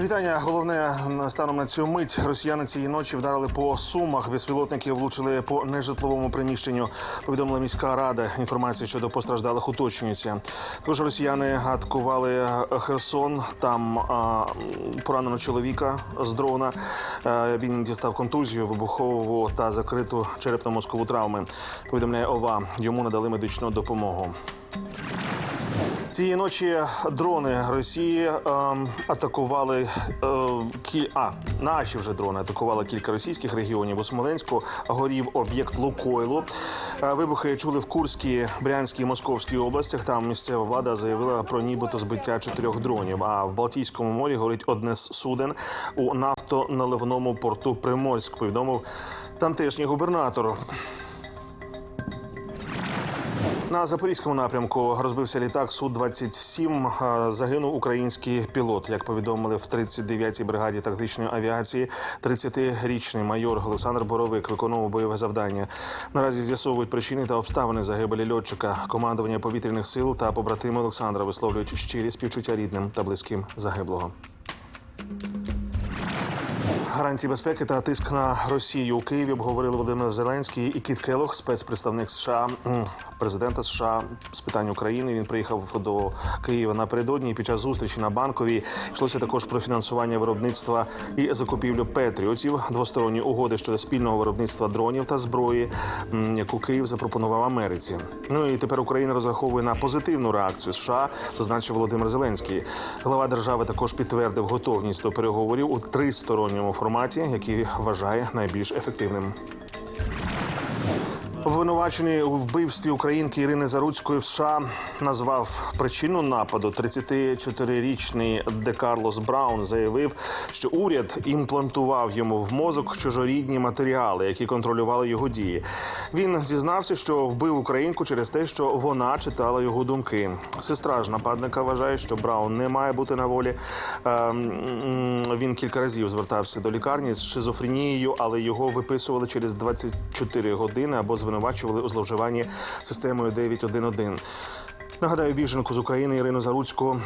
Вітання. Головне станом на цю мить. Росіяни цієї ночі вдарили по сумах. Безпілотники влучили по нежитловому приміщенню. Повідомила міська рада. Інформація щодо постраждалих уточнюється. Також росіяни атакували Херсон. Там а, поранено чоловіка з дрона. Е, Він дістав контузію, вибухову та закриту черепно-мозкову травми. Повідомляє ОВА. Йому надали медичну допомогу. Цієї ночі дрони Росії ем, атакували е, кі... а, наші вже дрони атакували кілька російських регіонів. У Смоленську горів об'єкт Лукойлу. Е, вибухи чули в Курській, Брянській і Московській областях. Там місцева влада заявила про нібито збиття чотирьох дронів. А в Балтійському морі горить одне з суден у нафтоналивному порту Приморськ. Повідомив тамтешній губернатор. На запорізькому напрямку розбився літак су 27 Загинув український пілот. Як повідомили в 39-й бригаді тактичної авіації, 30-річний майор Олександр Боровик виконував бойове завдання. Наразі з'ясовують причини та обставини загибелі льотчика. Командування повітряних сил та побратими Олександра висловлюють щирі співчуття рідним та близьким загиблого. Гарантії безпеки та тиск на Росію у Києві обговорили Володимир Зеленський і Кіт Келох, спецпредставник США, президента США з питань України. Він приїхав до Києва напередодні. Під час зустрічі на банковій йшлося також про фінансування виробництва і закупівлю петріотів, двосторонні угоди щодо спільного виробництва дронів та зброї, яку Київ запропонував Америці. Ну і тепер Україна розраховує на позитивну реакцію США, зазначив Володимир Зеленський. Глава держави також підтвердив готовність до переговорів у тристоронньому форматі, який вважає найбільш ефективним. Обвинувачений у вбивстві українки Ірини Заруцької в США назвав причину нападу. 34-річний Де Карлос Браун заявив, що уряд імплантував йому в мозок чужорідні матеріали, які контролювали його дії. Він зізнався, що вбив українку через те, що вона читала його думки. Сестра ж нападника вважає, що Браун не має бути на волі. Ем, Він кілька разів звертався до лікарні з шизофренією, але його виписували через 24 години або звинувачували у зловживанні системою 911. Нагадаю, біженку з України Ірину Заруцьку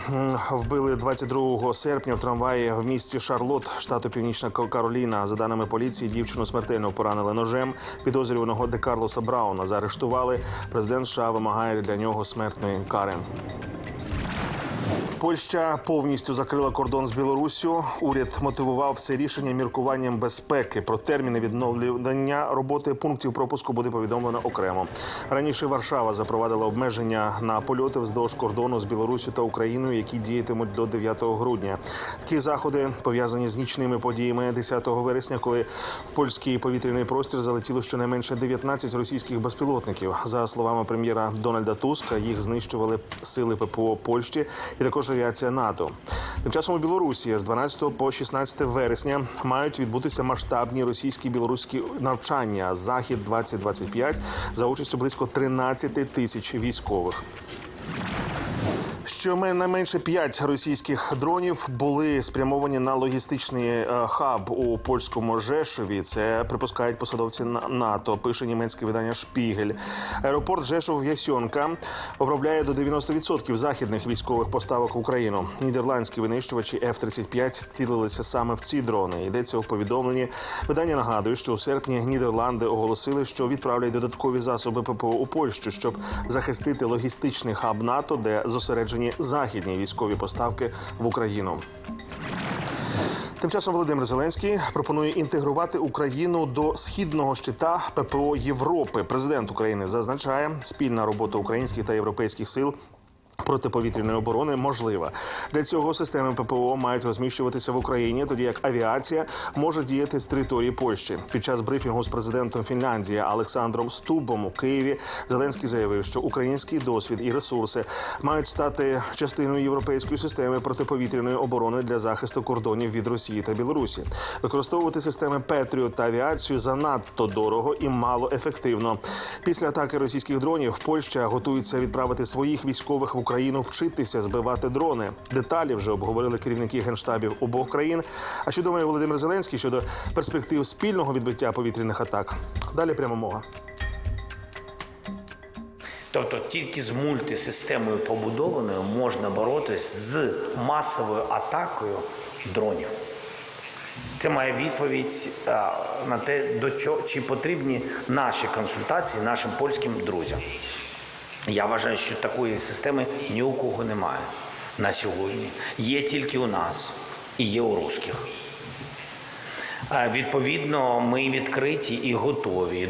вбили 22 серпня в трамваї в місті Шарлот, штату Північна Кароліна. За даними поліції, дівчину смертельно поранили ножем. Підозрюваного Де Карлоса Брауна заарештували. Президент США вимагає для нього смертної кари. Польща повністю закрила кордон з Білоруссю. Уряд мотивував це рішення міркуванням безпеки. Про терміни відновлення роботи пунктів пропуску буде повідомлено окремо. Раніше Варшава запровадила обмеження на польоти вздовж кордону з Білоруссю та Україною, які діятимуть до 9 грудня. Такі заходи пов'язані з нічними подіями 10 вересня, коли в польський повітряний простір залетіло щонайменше 19 російських безпілотників. За словами прем'єра Дональда Туска, їх знищували сили ППО Польщі і також авіація НАТО. Тим часом у Білорусі з 12 по 16 вересня мають відбутися масштабні російські білоруські навчання Захід 2025 за участю близько 13 тисяч військових. Щонайменше п'ять російських дронів були спрямовані на логістичний е, хаб у польському Жешові. Це припускають посадовці На- НАТО. Пише німецьке видання Шпігель. Аеропорт Жешов Ясьонка обробляє до 90% західних військових поставок в Україну. Нідерландські винищувачі F-35 цілилися саме в ці дрони. Йдеться у повідомленні. Видання нагадує, що у серпні Нідерланди оголосили, що відправлять додаткові засоби ППО у Польщу, щоб захистити логістичний хаб НАТО, де зосереджені західні військові поставки в Україну. Тим часом Володимир Зеленський пропонує інтегрувати Україну до східного щита ППО Європи. Президент України зазначає, спільна робота українських та європейських сил. Протиповітряної оборони можлива для цього системи ППО мають розміщуватися в Україні, тоді як авіація може діяти з території Польщі. Під час брифінгу з президентом Фінляндії Олександром Стубом у Києві Зеленський заявив, що український досвід і ресурси мають стати частиною європейської системи протиповітряної оборони для захисту кордонів від Росії та Білорусі. Використовувати системи Петріот та авіацію занадто дорого і мало ефективно. Після атаки російських дронів Польща готується відправити своїх військових в Україну вчитися збивати дрони. Деталі вже обговорили керівники генштабів обох країн. А що думає Володимир Зеленський щодо перспектив спільного відбиття повітряних атак? Далі прямо мова. Тобто тільки з мультисистемою побудованою можна боротись з масовою атакою дронів. Це моя відповідь на те, до чого чи потрібні наші консультації нашим польським друзям. Я вважаю, що такої системи ні у кого немає на сьогодні. Є тільки у нас і є у русських. Відповідно, ми відкриті і готові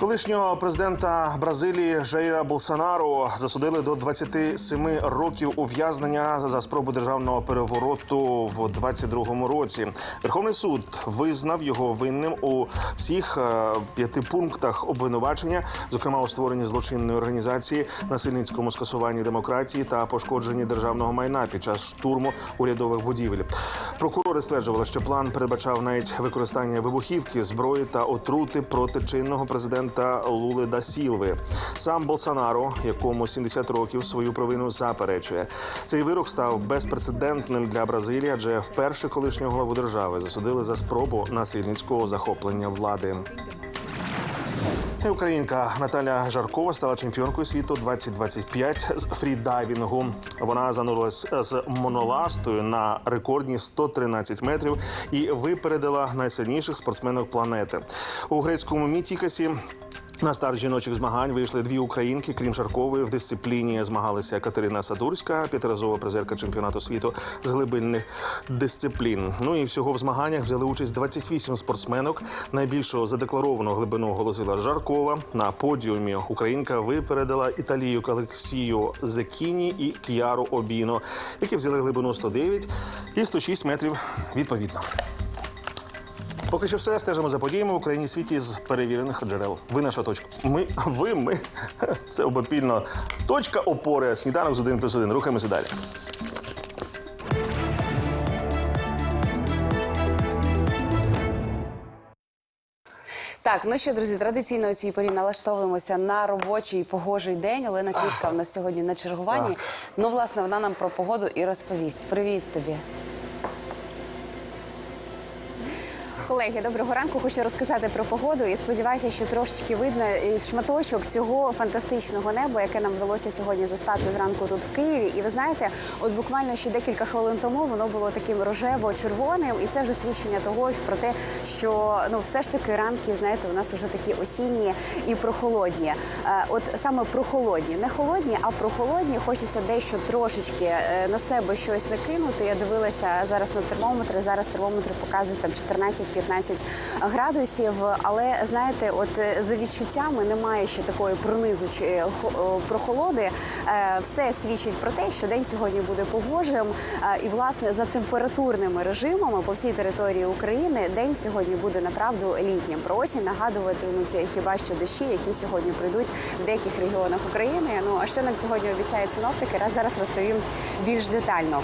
Колишнього президента Бразилії Жаїра Болсонару засудили до 27 років ув'язнення за спробу державного перевороту в 22-му році. Верховний суд визнав його винним у всіх е, п'яти пунктах обвинувачення, зокрема у створенні злочинної організації, насильницькому скасуванні демократії та пошкодженні державного майна під час штурму урядових будівель. Прокурори стверджували, що план передбачав навіть використання вибухівки, зброї та отрути проти чинного президента Лули да Сілви. Сам Болсонаро, якому 70 років свою провину заперечує. Цей вирок став безпрецедентним для Бразилії, адже вперше колишнього главу держави засудили за спробу насильницького захоплення влади. Українка Наталя Жаркова стала чемпіонкою світу 2025 з фрідайвінгу. Вона занурилась з моноластою на рекордні 113 метрів і випередила найсильніших спортсменок планети у грецькому мітікасі. На старт жіночих змагань вийшли дві українки. Крім Жаркової, в дисципліні змагалися Катерина Садурська, п'ятиразова призерка чемпіонату світу з глибинних дисциплін. Ну і всього в змаганнях взяли участь 28 спортсменок. Найбільшу задекларовану глибину оголосила Жаркова. На подіумі українка випередила італію Олексію Зекіні і Кіару Обіно, які взяли глибину 109 і 106 метрів відповідно. Поки що все стежимо за подіями в Україні і світі з перевірених джерел. Ви наша точка. Ми, ви, ми. Це обопільно. Точка опори. Сніданок з 1 плюс 1. Рухаємося далі. Так, ну що, друзі, традиційно у цій порі налаштовуємося на робочий погожий день. Олена Квітка в нас сьогодні на чергуванні. Ну, власне, вона нам про погоду і розповість. Привіт тобі. Колеги, доброго ранку. Хочу розказати про погоду і сподіваюся, що трошечки видно шматочок цього фантастичного неба, яке нам вдалося сьогодні застати зранку тут в Києві. І ви знаєте, от буквально ще декілька хвилин тому воно було таким рожево-червоним, і це вже свідчення того про те, що ну все ж таки ранки, знаєте, у нас вже такі осінні і прохолодні. Е, От саме прохолодні, не холодні, а прохолодні. Хочеться дещо трошечки е, на себе щось накинути. Я дивилася зараз на термометри. Зараз термометри показують там 14-15 градусів. Але знаєте, от е, за відчуттями немає ще такої пронизучої прохолоди. Е, Все свідчить про те, що день сьогодні буде погожим. Е, І власне за температурними режимами по всій території України день сьогодні буде направду літнім. Про осінь нагадуватимуть хіба що дощі, які сьогодні прийдуть в деяких регіонах України. Ну а що нам сьогодні обіцяють синоптики? Раз зараз розповім більш детально.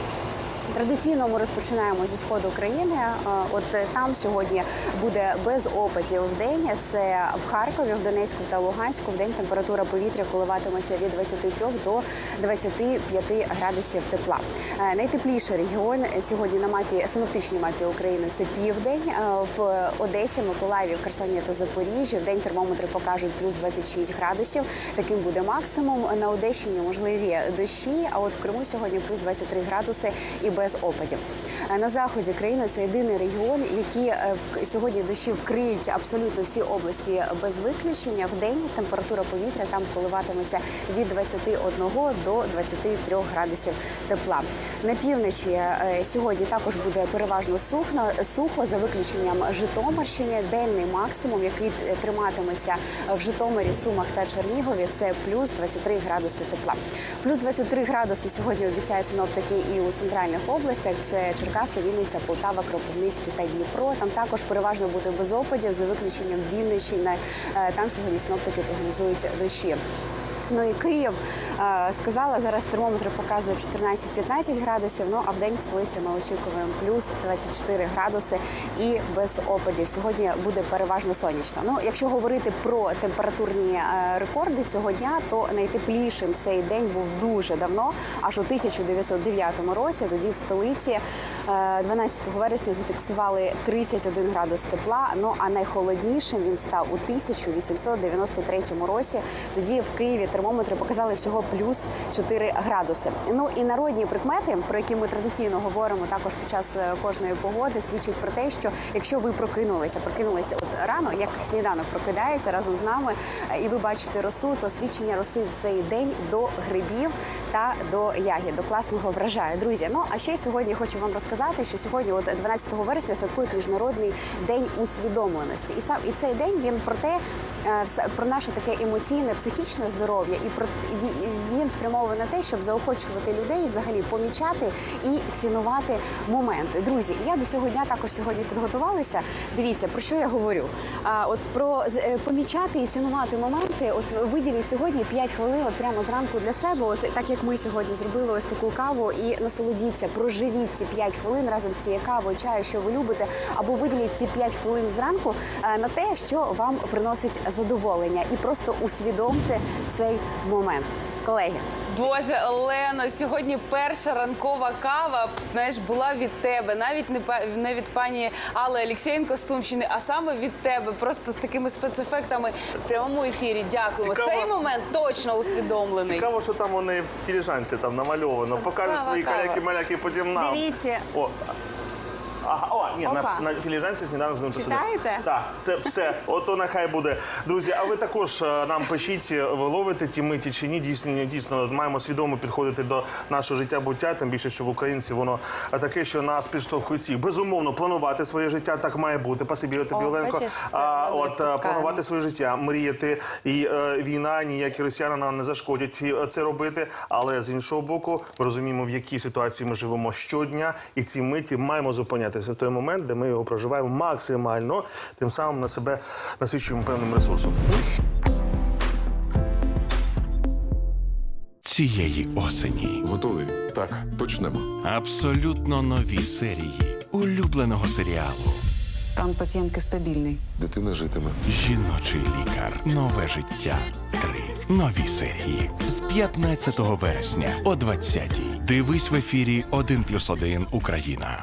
Традиційно ми розпочинаємо зі сходу країни. Е, От е, там сьогодні буде без опадів в день. Це в Харкові, в Донецьку та Луганську. В день температура повітря коливатиметься від 23 до 25 градусів тепла. Е, Найтепліший регіон сьогодні на мапі синоптичній мапі України це південь. В Одесі, Миколаєві, Херсоні та Запоріжжі. В день термометри покажуть плюс 26 градусів. Таким буде максимум. На Одещині можливі дощі. А от в Криму сьогодні плюс 23 градуси і без опадів. Е, На заході країни це єдиний регіон, який е, сьогодні дощі вкриють абсолютно всі області без виключення. В день температура повітря там коливатиметься від 21 до 23 градусів тепла. На півночі е, сьогодні також буде переважно сухно, сухо за виключенням Житомирщини. Денний максимум, який триматиметься в Житомирі, Сумах та Чернігові, це плюс 23 градуси тепла. Плюс 23 градуси сьогодні обіцяють синоптики і у центральних областях. Це Черкаси, Вінниця, Полтава, Кропивницький та Дніпро. Там також переважно буде без опадів за виключенням Вінниччини. Е, Там сьогодні синоптики прогнозують дощі. Ну і Київ е, сказала, зараз термометри показують 14-15 градусів. Ну а в день в столиці ми очікуємо плюс 24 градуси і без опадів. Сьогодні буде переважно сонячно. Ну, якщо говорити про температурні е, рекорди цього дня, то найтеплішим цей день був дуже давно, аж у 1909 році. Тоді в столиці е, 12 вересня зафіксували 31 градус тепла. Ну а найхолоднішим він став у 1893 році. Тоді в Києві термометр термометри показали всього плюс 4 градуси. Ну і народні прикмети, про які ми традиційно говоримо також під час е, кожної погоди, свідчать про те, що якщо ви прокинулися, прокинулися от рано, як сніданок прокидається разом з нами, е, і ви бачите росу, то свідчення роси в цей день до грибів та до ягід, до класного врожаю. Друзі, ну а ще сьогодні хочу вам розказати, що сьогодні, от 12 вересня, святкують міжнародний день усвідомленості. І сам і цей день він про те, е, про наше таке емоційне, психічне здоров'я, і про він спрямований на те, щоб заохочувати людей, взагалі помічати і цінувати моменти. Друзі, я до цього дня також сьогодні підготувалася. Дивіться, про що я говорю. От про е, помічати і цінувати моменти. От виділіть сьогодні 5 хвилин, от прямо зранку для себе. От так як ми сьогодні зробили ось таку каву і насолодіться, проживіть ці 5 хвилин разом з цією кавою, чаю, що ви любите, або виділіть ці 5 хвилин зранку е, на те, що вам приносить задоволення, і просто усвідомте цей момент, колеги. Боже, Олено, сьогодні перша ранкова кава знаєш, була від тебе, навіть не не від пані Алли Олексєнко з Сумщини, а саме від тебе, просто з такими спецефектами в прямому ефірі. Дякуємо. Цікаво. Цей момент точно усвідомлений. Цікаво, що там вони в філіжанці там намальовано. Покажеш свої каляки-маляки потім нам. Дивіться. О. Ага, о, ні, на, Опа. на філіжанці сніданок з ним посидимо. Читаєте? Так, це все. Ото нехай буде. Друзі, а ви також е, нам пишіть, е, ви ловите ті миті чи ні. Дійсно, дійсно маємо свідомо підходити до нашого життя буття, тим більше, що в українці воно таке, що нас підштовхує всіх. Безумовно, планувати своє життя так має бути. Пасибі тобі, О, Оленко. бачиш, все, А, ми от е, відпускаємо. планувати своє життя, мріяти. І е, війна, ніякі росіяни нам не зашкодять е, це робити. Але з іншого боку, ми розуміємо, в якій ситуації ми живемо щодня, і ці миті маємо зупинятися в той момент, де ми його проживаємо максимально, тим самим на себе насичуємо певним ресурсом. цієї осені. Готовий? Так, почнемо. Абсолютно нові серії улюбленого серіалу Стан пацієнтки стабільний. Дитина житиме. Жіночий лікар. Нове життя. Три нові серії з 15 вересня о 20-й. Дивись в ефірі 1+,1 Україна.